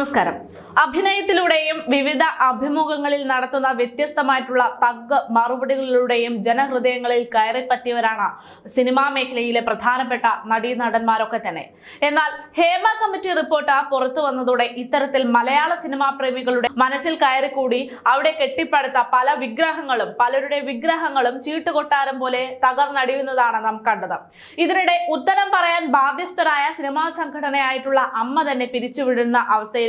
നമസ്കാരം. അഭിനയത്തിലൂടെയും വിവിധ അഭിമുഖങ്ങളിൽ നടത്തുന്ന വ്യത്യസ്തമായിട്ടുള്ള തഗ് മറുപടികളിലൂടെയും ജനഹൃദയങ്ങളിൽ കയറിപ്പറ്റിയവരാണ് സിനിമാ മേഖലയിലെ പ്രധാനപ്പെട്ട നടീനടന്മാരൊക്കെ തന്നെ. എന്നാൽ ഹേമ കമ്മിറ്റി റിപ്പോർട്ട് പുറത്തു വന്നതോടെ ഇത്തരത്തിൽ മലയാള സിനിമാ പ്രേമികളുടെ മനസ്സിൽ കയറിക്കൂടി അവിടെ കെട്ടിപ്പടുത്ത പല വിഗ്രഹങ്ങളും പലരുടെ വിഗ്രഹങ്ങളും ചീട്ടുകൊട്ടാരം പോലെ തകർന്നടിയുന്നതാണ് നാം കണ്ടത്. ഇതിനിടെ ഉത്തരം പറയാൻ ബാധ്യസ്ഥരായ സിനിമാ സംഘടനയായിട്ടുള്ള അമ്മ തന്നെ പിരിച്ചുവിടുന്ന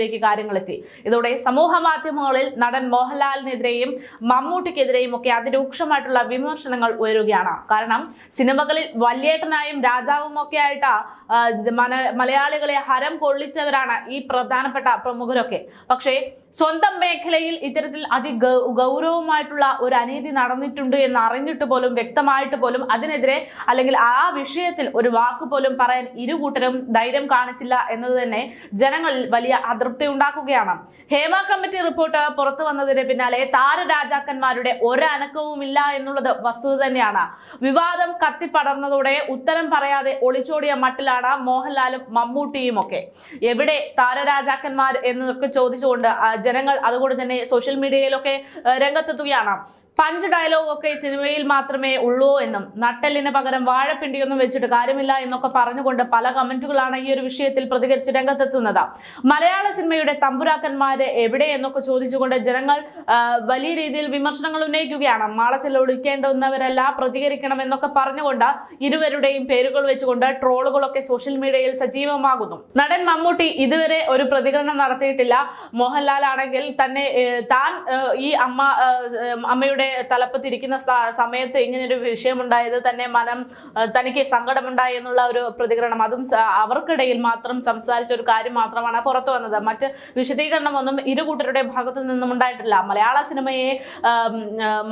അവസ്ഥയിലേക്ക് കാര്യങ്ങളെത്തി. ഇതോടെ സമൂഹ മാധ്യമങ്ങളിൽ നടൻ മോഹൻലാലിനെതിരെയും മമ്മൂട്ടിക്കെതിരെയും ഒക്കെ അതിരൂക്ഷമായിട്ടുള്ള വിമർശനങ്ങൾ ഉയരുകയാണ്. കാരണം സിനിമകളിൽ വല്യേട്ടനായും രാജാവും ഒക്കെ ആയിട്ട് മലയാളികളെ ഹരം കൊള്ളിച്ചവരാണ് ഈ പ്രധാനപ്പെട്ട പ്രമുഖരൊക്കെ. പക്ഷേ സ്വന്തം മേഖലയിൽ ഇത്തരത്തിൽ അതി ഗൗരവമായിട്ടുള്ള ഒരു അനീതി നടന്നിട്ടുണ്ട് എന്ന് അറിഞ്ഞിട്ട് പോലും വ്യക്തമായിട്ട് പോലും അതിനെതിരെ അല്ലെങ്കിൽ ആ വിഷയത്തിൽ ഒരു വാക്ക് പോലും പറയാൻ ഇരു കൂട്ടരും ധൈര്യം കാണിച്ചില്ല എന്നത് തന്നെ ജനങ്ങളിൽ വലിയ അതൃപ്തി ഉണ്ടാക്കുകയാണ്. ഹേമ കമ്മിറ്റി റിപ്പോർട്ട് പുറത്തു വന്നതിന് പിന്നാലെ താരരാജാക്കന്മാരുടെ ഒരനക്കവുമില്ല എന്നുള്ളത് വസ്തുത തന്നെയാണ്. വിവാദം കത്തിപ്പടർന്നതോടെ ഉത്തരം പറയാതെ ഒളിച്ചോടിയ മട്ടിലാണ് മോഹൻലാലും മമ്മൂട്ടിയും ഒക്കെ. എവിടെ താരരാജാക്കന്മാർ എന്നൊക്കെ ചോദിച്ചുകൊണ്ട് ജനങ്ങൾ അതുകൊണ്ട് തന്നെ സോഷ്യൽ മീഡിയയിലൊക്കെ രംഗത്തെത്തുകയാണ്. പഞ്ച് ഡയലോഗ് ഒക്കെ സിനിമയിൽ മാത്രമേ ഉള്ളൂ എന്നും നട്ടെല്ലിന് പകരം വാഴപ്പിണ്ടിയൊന്നും വെച്ചിട്ട് കാര്യമില്ല എന്നൊക്കെ പറഞ്ഞുകൊണ്ട് പല കമന്റുകളാണ് ഈ ഒരു വിഷയത്തിൽ പ്രതികരിച്ച് രംഗത്തെത്തുന്നത്. മലയാള സിനിമയുടെ തമ്പുരാക്കന്മാര് എവിടെ എന്നൊക്കെ ചോദിച്ചുകൊണ്ട് ജനങ്ങൾ വലിയ രീതിയിൽ വിമർശനങ്ങൾ ഉന്നയിക്കുകയാണ്. മാളത്തിൽ ഒളിക്കേണ്ടുന്നവരല്ല പ്രതികരിക്കണം എന്നൊക്കെ പറഞ്ഞുകൊണ്ട് ഇരുവരുടെയും പേരുകൾ വെച്ചുകൊണ്ട് ട്രോളുകളൊക്കെ സോഷ്യൽ മീഡിയയിൽ സജീവമാകുന്നു. നടൻ മമ്മൂട്ടി ഇതുവരെ ഒരു പ്രതികരണം നടത്തിയിട്ടില്ല. മോഹൻലാൽ ആണെങ്കിൽ തന്നെ താൻ ഈ അമ്മ അമ്മയുടെ തലപ്പത്തിരിക്കുന്ന സമയത്ത് ഇങ്ങനൊരു വിഷയമുണ്ടായത് തന്നെ മനം തനിക്ക് സങ്കടമുണ്ടായി എന്നുള്ള ഒരു പ്രതികരണം. അതും അവർക്കിടയിൽ മാത്രം സംസാരിച്ച ഒരു കാര്യം മാത്രമാണ് പുറത്തു വന്നത്. മറ്റ് വിശദീകരണമൊന്നും ഇരു കൂട്ടരുടെ ഭാഗത്തു നിന്നും ഉണ്ടായിട്ടില്ല. മലയാള സിനിമയെ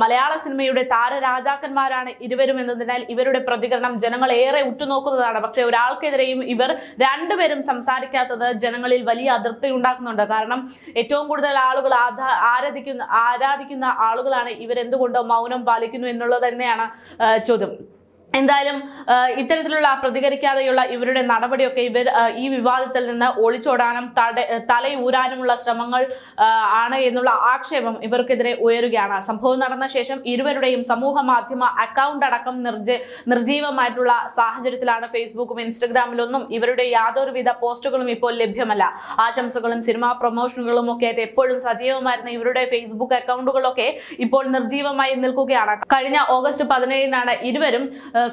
മലയാള സിനിമയുടെ താരരാജാക്കന്മാരാണ് ഇരുവരും എന്നതിനാൽ ഇവരുടെ പ്രതികരണം ജനങ്ങൾ ഏറെ ഉറ്റുനോക്കുന്നതാണ്. പക്ഷേ ഒരാൾക്കെതിരെയും ഇവർ രണ്ടുപേരും സംസാരിക്കാത്തത് ജനങ്ങളിൽ വലിയ അതൃപ്തി ഉണ്ടാക്കുന്നുണ്ട്. കാരണം ഏറ്റവും കൂടുതൽ ആളുകൾ ആരാധിക്കുന്ന ആരാധിക്കുന്ന ആളുകളാണ് ഇവരെന്തുകൊണ്ട് മൗനം പാലിക്കുന്നു എന്നുള്ളത് തന്നെയാണ് ചോദ്യം. എന്തായാലും ഇത്തരത്തിലുള്ള പ്രതികരിക്കാതെയുള്ള ഇവരുടെ നടപടിയൊക്കെ ഇവർ ഈ വിവാദത്തിൽ നിന്ന് ഒളിച്ചോടാനും തട തലയൂരാനുമുള്ള ശ്രമങ്ങൾ ആണ് എന്നുള്ള ആക്ഷേപം ഇവർക്കെതിരെ ഉയരുകയാണ്. സംഭവം നടന്ന ശേഷം ഇരുവരുടെയും സമൂഹ മാധ്യമ അക്കൗണ്ട് അടക്കം നിർജ നിർജീവമായിട്ടുള്ള സാഹചര്യത്തിലാണ് ഫേസ്ബുക്കും ഇൻസ്റ്റഗ്രാമിലൊന്നും ഇവരുടെ യാതൊരുവിധ പോസ്റ്റുകളും ഇപ്പോൾ ലഭ്യമല്ല. ആശംസകളും സിനിമാ പ്രൊമോഷനുകളും ഒക്കെ ആയിട്ട് എപ്പോഴും സജീവമായിരുന്ന ഇവരുടെ ഫേസ്ബുക്ക് അക്കൗണ്ടുകളൊക്കെ ഇപ്പോൾ നിർജീവമായി നിൽക്കുകയാണ്. കഴിഞ്ഞ ഓഗസ്റ്റ് പതിനേഴിനാണ് ഇരുവരും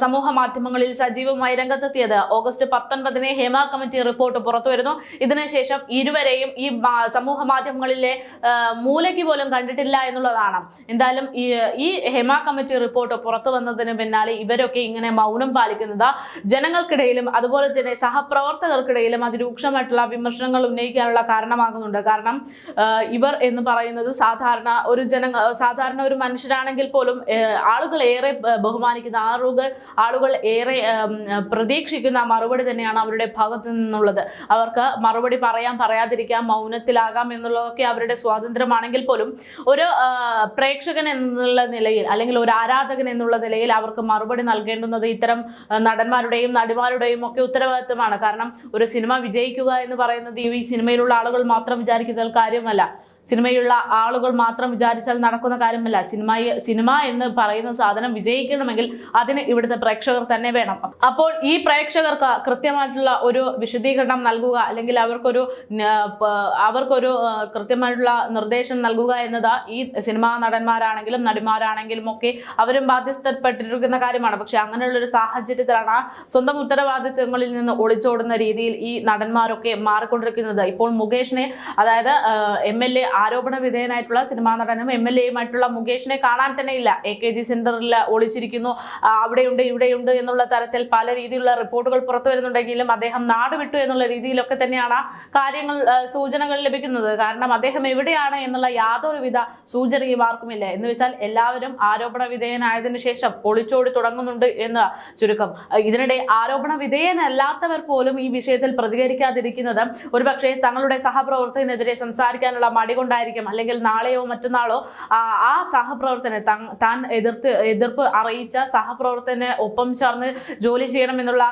സമൂഹ മാധ്യമങ്ങളിൽ സജീവമായി രംഗത്തെത്തിയത്. ഓഗസ്റ്റ് പത്തൊൻപതിന് ഹേമ കമ്മിറ്റി റിപ്പോർട്ട് പുറത്തുവരുന്നു. ഇതിനുശേഷം ഇരുവരെയും ഈ സമൂഹ മാധ്യമങ്ങളിലെ മൂലയ്ക്ക് പോലും കണ്ടിട്ടില്ല എന്നുള്ളതാണ്. എന്തായാലും ഈ ഹേമ കമ്മിറ്റി റിപ്പോർട്ട് പുറത്തു വന്നതിന് പിന്നാലെ ഇവരൊക്കെ ഇങ്ങനെ മൗനം പാലിക്കുന്നത് ജനങ്ങൾക്കിടയിലും അതുപോലെ തന്നെ സഹപ്രവർത്തകർക്കിടയിലും അതിരൂക്ഷമായിട്ടുള്ള വിമർശനങ്ങൾ ഉന്നയിക്കാനുള്ള കാരണമാകുന്നുണ്ട്. കാരണം ഇവർ എന്ന് പറയുന്നത് സാധാരണ ഒരു ജന സാധാരണ ഒരു മനുഷ്യരാണെങ്കിൽ പോലും ആളുകൾ ഏറെ ബഹുമാനിക്കുന്ന ആളുകൾ ആളുകൾ ഏറെ പ്രതീക്ഷിക്കുന്ന മറുപടി തന്നെയാണ് അവരുടെ ഭാഗത്തു നിന്നുള്ളത്. അവർക്ക് മറുപടി പറയാം പറയാതിരിക്കാം മൗനത്തിലാകാം എന്നുള്ളതൊക്കെ അവരുടെ സ്വാതന്ത്ര്യമാണെങ്കിൽ പോലും ഒരു പ്രേക്ഷകൻ എന്നുള്ള നിലയിൽ അല്ലെങ്കിൽ ഒരു ആരാധകൻ എന്നുള്ള നിലയിൽ അവർക്ക് മറുപടി നൽകേണ്ടുന്നത് ഇത്തരം നടന്മാരുടെയും നടിമാരുടെയും ഒക്കെ ഉത്തരവാദിത്വമാണ്. കാരണം ഒരു സിനിമ വിജയിക്കുക എന്ന് പറയുന്നത് ഈ സിനിമയിലുള്ള ആളുകൾ മാത്രം വിചാരിക്കുന്ന കാര്യമല്ല. സിനിമയുള്ള ആളുകൾ മാത്രം വിചാരിച്ചാൽ നടക്കുന്ന കാര്യമല്ല. സിനിമ സിനിമ എന്ന് പറയുന്ന സാധനം വിജയിക്കണമെങ്കിൽ അതിന് ഇവിടുത്തെ പ്രേക്ഷകർ തന്നെ വേണം. അപ്പോൾ ഈ പ്രേക്ഷകർക്ക് കൃത്യമായിട്ടുള്ള ഒരു വിശദീകരണം നൽകുക അല്ലെങ്കിൽ അവർക്കൊരു അവർക്കൊരു കൃത്യമായിട്ടുള്ള നിർദ്ദേശം നൽകുക എന്നത് ഈ സിനിമാ നടന്മാരാണെങ്കിലും നടിമാരാണെങ്കിലും ഒക്കെ അവരും ബാധ്യസ്ഥപ്പെട്ടിരിക്കുന്ന കാര്യമാണ്. പക്ഷെ അങ്ങനെയുള്ള ഒരു സാഹചര്യത്തിലാണ് സ്വന്തം ഉത്തരവാദിത്വങ്ങളിൽ നിന്ന് ഒളിച്ചോടുന്ന രീതിയിൽ ഈ നടന്മാരൊക്കെ മാറിക്കൊണ്ടിരിക്കുന്നത്. ഇപ്പോൾ മുകേഷിനെ അതായത് എം എൽ എ ആരോപണ വിധേയനായിട്ടുള്ള സിനിമാ നടനും എം എൽ എയുമായിട്ടുള്ള മുകേഷിനെ കാണാൻ തന്നെ ഇല്ല. എ കെ ജി സെന്ററിൽ ഒളിച്ചിരിക്കുന്നു. അവിടെയുണ്ട് ഇവിടെയുണ്ട് എന്നുള്ള തരത്തിൽ പല രീതിയിലുള്ള റിപ്പോർട്ടുകൾ പുറത്തു വരുന്നുണ്ടെങ്കിലും അദ്ദേഹം നാടുവിട്ടു എന്നുള്ള രീതിയിലൊക്കെ തന്നെയാണ് കാര്യങ്ങൾ സൂചനകൾ ലഭിക്കുന്നത്. കാരണം അദ്ദേഹം എവിടെയാണ് എന്നുള്ള യാതൊരുവിധ സൂചനയും ആർക്കുമില്ല എന്ന് വെച്ചാൽ എല്ലാവരും ആരോപണ വിധേയനായതിനു ശേഷം ഒളിച്ചോടി തുടങ്ങുന്നുണ്ട് എന്ന് ചുരുക്കം. ഇതിനിടെ ആരോപണ വിധേയനല്ലാത്തവർ പോലും ഈ വിഷയത്തിൽ പ്രതികരിക്കാതിരിക്കുന്നത് ഒരുപക്ഷെ തങ്ങളുടെ സഹപ്രവർത്തകനെതിരെ സംസാരിക്കാനുള്ള മടി കൊണ്ടായിരിക്കും. അല്ലെങ്കിൽ നാളെയോ മറ്റന്നാളോ ആ സഹപ്രവർത്തന താൻ എതിർത്ത് എതിർപ്പ് അറിയിച്ച സഹപ്രവർത്തനെ ഒപ്പം ചേർന്ന് ജോലി ചെയ്യണമെന്നുള്ള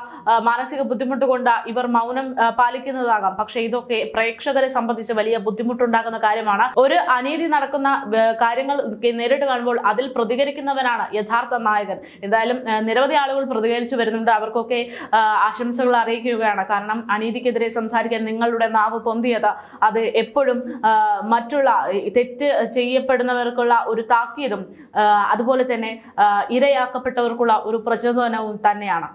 മാനസിക ബുദ്ധിമുട്ട് കൊണ്ട് ഇവർ മൗനം പാലിക്കുന്നതാകാം. പക്ഷെ ഇതൊക്കെ പ്രേക്ഷകരെ സംബന്ധിച്ച് വലിയ ബുദ്ധിമുട്ടുണ്ടാക്കുന്ന കാര്യമാണ്. ഒരു അനീതി നടക്കുന്ന കാര്യങ്ങൾ നേരിട്ട് കാണുമ്പോൾ അതിൽ പ്രതികരിക്കുന്നവനാണ് യഥാർത്ഥ നായകൻ. എന്തായാലും നിരവധി ആളുകൾ പ്രതികരിച്ചു വരുന്നുണ്ട്. അവർക്കൊക്കെ ആശംസകൾ അറിയിക്കുകയാണ്. കാരണം അനീതിക്കെതിരെ സംസാരിക്കാൻ നിങ്ങളുടെ നാവ് പൊന്തിയത് അത് എപ്പോഴും മറ്റുള്ള തെറ്റ് ചെയ്യപ്പെടുന്നവർക്കുള്ള ഒരു താക്കീതും അതുപോലെ തന്നെ ഇരയാക്കപ്പെട്ടവർക്കുള്ള ഒരു പ്രചോദനവും തന്നെയാണ്.